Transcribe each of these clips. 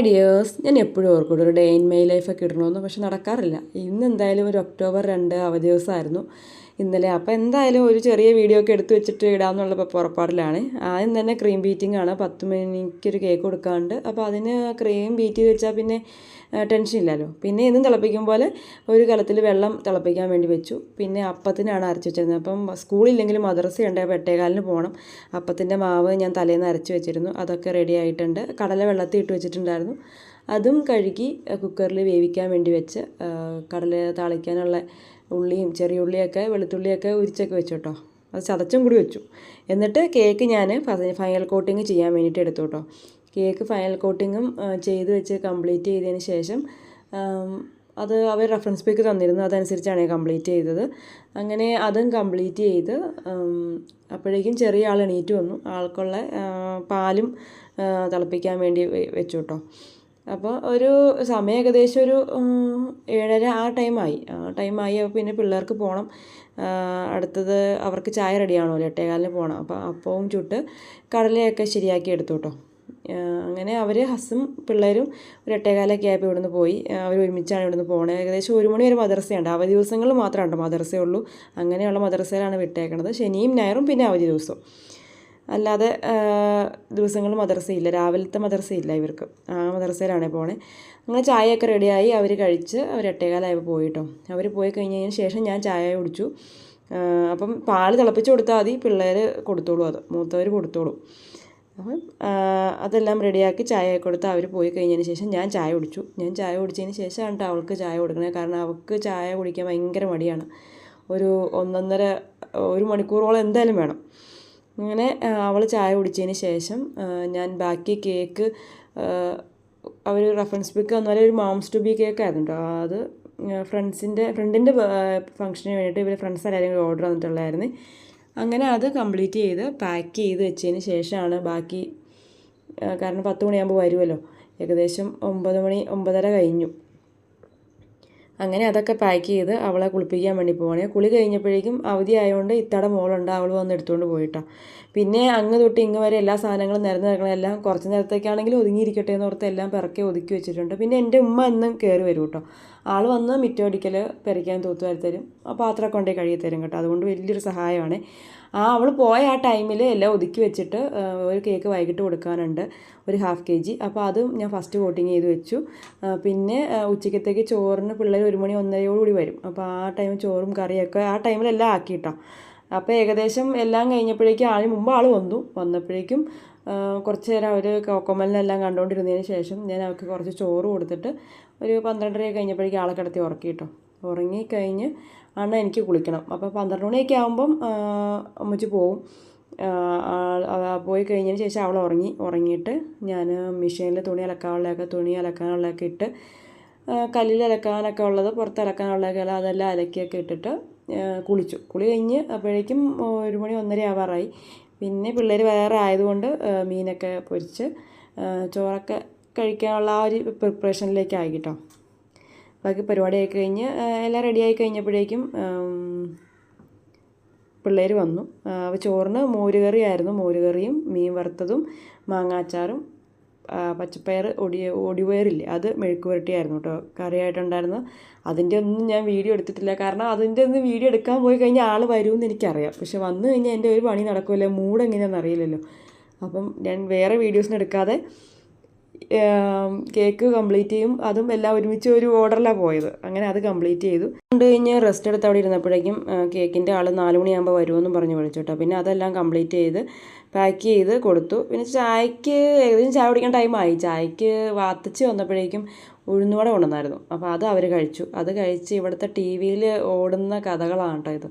Dears ഞാൻ എപ്പോഴും ഓർക്കൂടും ഒരു ഡേ ഇൻ മൈ ലൈഫൊക്കെ ഇടണമെന്ന് പക്ഷെ നടക്കാറില്ല. ഇന്ന് എന്തായാലും ഒരു ഒക്ടോബർ രണ്ട് അവധി ദിവസമായിരുന്നു. ഇന്നലെ. അപ്പോൾ എന്തായാലും ഒരു ചെറിയ വീഡിയോ ഒക്കെ എടുത്ത് വെച്ചിട്ട് ഇടാമെന്നുള്ള പുറപ്പാടിലാണ്. ആദ്യം തന്നെ ക്രീം ബീറ്റിംഗ് ആണ്. പത്ത് മണിക്കൊരു കേക്ക് കൊടുക്കാണ്ട്. അപ്പോൾ അതിന് ക്രീം ബീറ്റ് ചെയ്ത് വെച്ചാൽ പിന്നെ ടെൻഷൻ ഇല്ലല്ലോ. പിന്നെ ഇന്നും തിളപ്പിക്കും പോലെ ഒരു കലത്തിൽ വെള്ളം തിളപ്പിക്കാൻ വേണ്ടി വെച്ചു. പിന്നെ അപ്പത്തിനാണ് അരച്ച് വെച്ചിരുന്നത്. അപ്പം സ്കൂളില്ലെങ്കിലും മദ്രസ ഉണ്ട്. അപ്പോൾ എട്ടേകാലിന് പോകണം അപ്പത്തിന്റെ മാവ് ഞാൻ തലേന്ന് അരച്ച് വെച്ചിരുന്നു. അതൊക്കെ റെഡി ആയിട്ടുണ്ട്. കടല വെള്ളത്തിൽ ഇട്ട് വെച്ചിട്ടുണ്ടായിരുന്നു. അതും കഴുകി കുക്കറിൽ വേവിക്കാൻ വേണ്ടി വെച്ച് കടല താളിക്കാനുള്ള ഉള്ളിയും ചെറിയ ഉള്ളിയൊക്കെ വെളുത്തുള്ളിയൊക്കെ ഉരിച്ചൊക്കെ വെച്ചു കേട്ടോ അത് ചതച്ചും കൂടി വെച്ചു. എന്നിട്ട് കേക്ക് ഞാൻ ഫൈനൽ കോട്ടിങ് ചെയ്യാൻ വേണ്ടിയിട്ട് എടുത്തു കേട്ടോ. കേക്ക് ഫൈനൽ കോട്ടിങ്ങും ചെയ്ത് വെച്ച് കംപ്ലീറ്റ് ചെയ്തതിന് ശേഷം അത് അവർ റെഫറൻസ് പേക്ക് തന്നിരുന്നു. അതനുസരിച്ചാണ് കംപ്ലീറ്റ് ചെയ്തത്. അങ്ങനെ അതും കംപ്ലീറ്റ് ചെയ്ത് അപ്പോഴേക്കും ചെറിയ ആൾ എണീറ്റ് വന്നു. ആൾക്കുള്ള പാലും തിളപ്പിക്കാൻ വേണ്ടി വെച്ചു കേട്ടോ. അപ്പോൾ ഒരു സമയം ഏകദേശം ഒരു ഏഴര ആ ടൈമായി ആ ടൈമായി അപ്പോൾ പിന്നെ പിള്ളേർക്ക് പോകണം അടുത്തത് അവർക്ക് ചായ റെഡി ആണല്ലോ എട്ടേകാലിന് പോകണം അപ്പോൾ അപ്പവും ചുട്ട് കടലയൊക്കെ ശരിയാക്കി എടുത്തു കേട്ടോ അങ്ങനെ അവർ ഹസും പിള്ളേരും ഒരു എട്ടേകാലൊക്കെ ആയപ്പോൾ ഇവിടുന്ന് പോയി. അവർ ഒരുമിച്ചാണ് ഇവിടുന്ന് പോകുന്നത് ഏകദേശം ഒരു മണി വരെ മദ്രസയുണ്ട്. അവധി ദിവസങ്ങളിൽ മാത്രമേ മദ്രസയുള്ളൂ. അങ്ങനെയുള്ള മദ്രസയിലാണ് വിട്ടേക്കണത്. ശനിയും ഞായറും പിന്നെ അവധി ദിവസവും അല്ലാതെ ദിവസങ്ങൾ മദർസയില്ല. രാവിലത്തെ മദർസയില്ല ഇവർക്ക്. ആ മദർസയിലാണ് പോണേ. അങ്ങനെ ചായയൊക്കെ റെഡിയായി അവർ കഴിച്ച് അവർ എട്ടേകാലായപ്പോൾ പോയിട്ടോ. അവർ പോയി കഴിഞ്ഞതിന് ശേഷം ഞാൻ ചായ കുടിച്ചു. അപ്പം പാൽ തിളപ്പിച്ച് കൊടുത്താൽ മതി. പിള്ളേർ കൊടുത്തോളൂ അത്. മൂത്തവർ കൊടുത്തോളൂ. അപ്പം അതെല്ലാം റെഡിയാക്കി ചായ കൊടുത്ത് അവർ പോയി കഴിഞ്ഞതിന് ശേഷം ഞാൻ ചായ കുടിച്ചു. ഞാൻ ചായ കുടിച്ചതിന് ശേഷമാണ് അവൾക്ക് ചായ കൊടുക്കണത് കാരണം അവൾക്ക് ചായ കുടിക്കാൻ ഭയങ്കര മടിയാണ്. ഒരു ഒന്നൊന്നര ഒരു മണിക്കൂറോളം എന്തായാലും വേണം. അങ്ങനെ അവൾ ചായ കുടിച്ചതിന് ശേഷം ഞാൻ ബാക്കി കേക്ക് അവർ റെഫറൻസ് ബുക്ക് തന്നാലും ഒരു മാംസ് ടു ബി കേക്ക് ആയിരുന്നു കേട്ടോ അത് ഫ്രണ്ട്സിന്റെ ഫ്രണ്ടിന്റെ ഫംഗ്ഷന് വേണ്ടിയിട്ട് ഇവർ ഫ്രണ്ട്സ് എല്ലാവരും ഓർഡർ തന്നിട്ടുള്ളായിരുന്നു അങ്ങനെ അത് കംപ്ലീറ്റ് ചെയ്ത് പാക്ക് ചെയ്ത് വെച്ചതിന് ശേഷമാണ് ബാക്കി കാരണം പത്ത് മണിയാകുമ്പോൾ വരുമല്ലോ ഏകദേശം ഒമ്പത് മണി ഒമ്പതര കഴിഞ്ഞു. അങ്ങനെ അതൊക്കെ പാക്ക് ചെയ്ത് അവളെ കുളിപ്പിക്കാൻ വേണ്ടി പോവാണ്. കുളി കഴിഞ്ഞപ്പോഴേക്കും അവധി ആയതുകൊണ്ട് ഇത്തട മോളുണ്ട് അവൾ വന്ന് എടുത്തുകൊണ്ട് പോയിട്ടാ. പിന്നെ അങ്ങ് തൊട്ട് ഇങ്ങ് വരെ എല്ലാ സാധനങ്ങളും നിരന്ന് നിൽക്കണം എല്ലാം കുറച്ച് നേരത്തേക്കാണെങ്കിലും ഒതുങ്ങിയിരിക്കട്ടെ എന്ന് ഓർത്ത് എല്ലാം പിറക്കി ഒതുക്കി വെച്ചിട്ടുണ്ട്. പിന്നെ എന്റെ ഉമ്മ എന്നും കയറി വരും കേട്ടോ. ആൾ വന്ന് മിറ്റോടിക്കൽ പെരയ്ക്കാൻ തൂത്തുവാരി തരും ആ പാത്രമൊക്കെ കൊണ്ടേ കഴുകി തരും കേട്ടോ. അതുകൊണ്ട് വലിയൊരു സഹായമാണ്. ആ അവൾ പോയ ആ ടൈമിൽ എല്ലാം ഒതുക്കി വെച്ചിട്ട് ഒരു കേക്ക് വൈകിട്ട് കൊടുക്കാനുണ്ട് ഒരു ഹാഫ് കെ ജി. അപ്പോൾ അതും ഞാൻ ഫസ്റ്റ് കോട്ടിങ് ചെയ്ത് വെച്ചു. പിന്നെ ഉച്ചക്കത്തേക്ക് ചോറിന് പിള്ളേർ ഒരു മണി ഒന്നരയോടുകൂടി വരും. അപ്പോൾ ആ ടൈം ചോറും കറിയൊക്കെ ആ ടൈമിലെല്ലാം ആക്കിയിട്ടോ. അപ്പോൾ ഏകദേശം എല്ലാം കഴിഞ്ഞപ്പോഴേക്കും ആളിന് മുമ്പ് ആൾ വന്നു. വന്നപ്പോഴേക്കും കുറച്ച് നേരം അവർ കൊക്കമലിനെല്ലാം കണ്ടുകൊണ്ടിരുന്നതിന് ശേഷം ഞാൻ അവർക്ക് കുറച്ച് ചോറ് കൊടുത്തിട്ട് ഒരു പന്ത്രണ്ടര കഴിഞ്ഞപ്പോഴേക്കും ആളെ കിടത്തി ഉറക്കി കേട്ടോ ഉറങ്ങിക്കഴിഞ്ഞ് ആണ് എനിക്ക് കുളിക്കണം. അപ്പോൾ പന്ത്രണ്ട് മണിയൊക്കെ ആകുമ്പം അമ്മച്ചി പോവും. പോയി കഴിഞ്ഞതിന് ശേഷം അവൾ ഉറങ്ങി. ഉറങ്ങിയിട്ട് ഞാൻ മെഷീനിൽ തുണി അലക്കാനുള്ളതൊക്കെ തുണി അലക്കാനുള്ളതൊക്കെ ഇട്ട് കല്ലിൽ അലക്കാനൊക്കെ ഉള്ളത് പുറത്ത് അലക്കാനുള്ളതൊക്കെ അതെല്ലാം അലക്കിയൊക്കെ ഇട്ടിട്ട് കുളിച്ചു. കുളി കഴിഞ്ഞ് അപ്പോഴേക്കും ഒരു മണി ഒന്നര ആവാറായി. പിന്നെ പിള്ളേർ വേറെ ആയതുകൊണ്ട് മീനൊക്കെ പൊരിച്ച് ചോറൊക്കെ കഴിക്കാനുള്ള ആ ഒരു പ്രിപ്പറേഷനിലേക്കായി കേട്ടോ. ബാക്കി പരിപാടിയായി കഴിഞ്ഞ് എല്ലാം റെഡിയായി കഴിഞ്ഞപ്പോഴേക്കും പിള്ളേർ വന്നു. അപ്പോൾ ചോറിന് മോരുകറി ആയിരുന്നു മോരുകറിയും മീൻ വറുത്തതും മാങ്ങാച്ചാറും പച്ചപ്പയർ ഒടി ഒടിവയറില്ലേ അത് മെഴുക്ക് പുരട്ടിയായിരുന്നു കേട്ടോ. കറിയായിട്ടുണ്ടായിരുന്നു. അതിന്റെ ഒന്നും ഞാൻ വീഡിയോ എടുത്തിട്ടില്ല. കാരണം അതിന്റെ ഒന്ന് വീഡിയോ എടുക്കാൻ പോയി കഴിഞ്ഞാൽ ആൾ വരുമെന്ന് എനിക്കറിയാം. പക്ഷെ വന്നു കഴിഞ്ഞാൽ എന്റെ ഒരു പണി നടക്കില്ല? മൂഡ് എങ്ങനെയാണെന്ന് അറിയില്ലല്ലോ. അപ്പം ഞാൻ വേറെ വീഡിയോസിന് എടുക്കാതെ കേക്ക് കംപ്ലീറ്റ് ചെയ്യും. അതും എല്ലാം ഒരുമിച്ച് ഒരു ഓർഡറിലാണ് പോയത്. അങ്ങനെ അത് കംപ്ലീറ്റ് ചെയ്തു. കൊണ്ട് കഴിഞ്ഞ് റെസ്റ്റ് എടുത്ത് അവിടെ ഇരുന്നപ്പോഴേക്കും കേക്കിന്റെ ആൾ നാല് മണിയാകുമ്പോൾ വരുമെന്നും പറഞ്ഞ് വിളിച്ചു കേട്ടോ പിന്നെ അതെല്ലാം കംപ്ലീറ്റ് ചെയ്ത് പാക്ക് ചെയ്ത് കൊടുത്തു. പിന്നെ ചായക്ക് ഏകദേശം ചായ കുടിക്കാൻ ടൈമായി ചായക്ക് വാത്തിച്ച് വന്നപ്പോഴേക്കും ഉഴുന്നുവട കൊണ്ടുവന്നായിരുന്നു. അപ്പോൾ അത് അവർ കഴിച്ചു. അത് കഴിച്ച് ഇവിടുത്തെ ടി വിയിൽ ഓടുന്ന കഥകളാണ് കേട്ടോ ഇത്.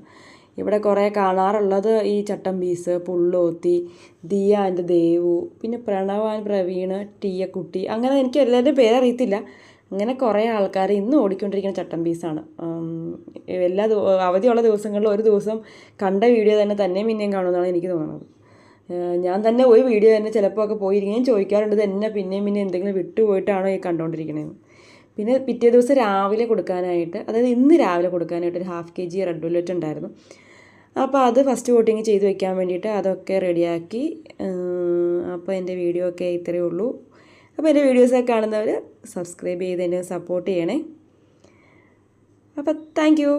ഇവിടെ കുറേ കാണാറുള്ളത് ഈ ചട്ടം ചട്ടമ്പീസ് പുള്ളോത്തി ദിയ ആൻഡ് ദേവു പിന്നെ പ്രണവ് ആൻഡ് പ്രവീണ് ടീയക്കുട്ടി അങ്ങനെ എനിക്ക് എല്ലാവരുടെയും പേരറിയത്തില്ല. അങ്ങനെ കുറേ ആൾക്കാർ ഇന്നും ഓടിക്കൊണ്ടിരിക്കുന്ന ചട്ടമ്പീസാണ് എല്ലാ അവധിയുള്ള ദിവസങ്ങളിൽ ഒരു ദിവസം കണ്ട വീഡിയോ തന്നെ തന്നെ പിന്നെയും കാണുമെന്നാണ് എനിക്ക് തോന്നുന്നത്. ഞാൻ തന്നെ ഒരു വീഡിയോ തന്നെ ചിലപ്പോൾ ഒക്കെ പോയിരിക്കുകയും ചോദിക്കാറുണ്ട് തന്നെ പിന്നെയും പിന്നെ എന്തെങ്കിലും വിട്ടുപോയിട്ടാണോ ഈ കണ്ടുകൊണ്ടിരിക്കണത് പിന്നെ പിറ്റേ ദിവസം രാവിലെ കൊടുക്കാനായിട്ട് അതായത് ഇന്ന് രാവിലെ കൊടുക്കാനായിട്ട് ഒരു half K G red velvet ഉണ്ടായിരുന്നു. അപ്പോൾ അത് ഫസ്റ്റ് കോട്ടിങ് ചെയ്ത് വെക്കാൻ വേണ്ടിയിട്ട് അതൊക്കെ റെഡിയാക്കി അപ്പോൾ എന്റെ വീഡിയോ ഒക്കെ ഇത്രയേ ഉള്ളൂ. അപ്പോൾ എന്റെ വീഡിയോസൊക്കെ കാണുന്നവർ സബ്സ്ക്രൈബ് ചെയ്ത് എന്നെ സപ്പോർട്ട് ചെയ്യണേ. അപ്പോൾ താങ്ക് യു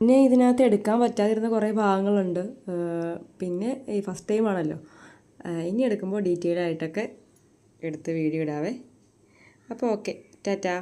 പിന്നെ ഇതിനകത്ത് എടുക്കാൻ പറ്റാതിരുന്ന കുറേ ഭാഗങ്ങളുണ്ട്. പിന്നെ ഈ ഫസ്റ്റ് ടൈം ആണല്ലോ. ഇനി എടുക്കുമ്പോൾ ഡീറ്റെയിൽ ആയിട്ടൊക്കെ എടുത്ത് വീഡിയോ ഇടാവേ. അപ്പോൾ ഓക്കെ টাটা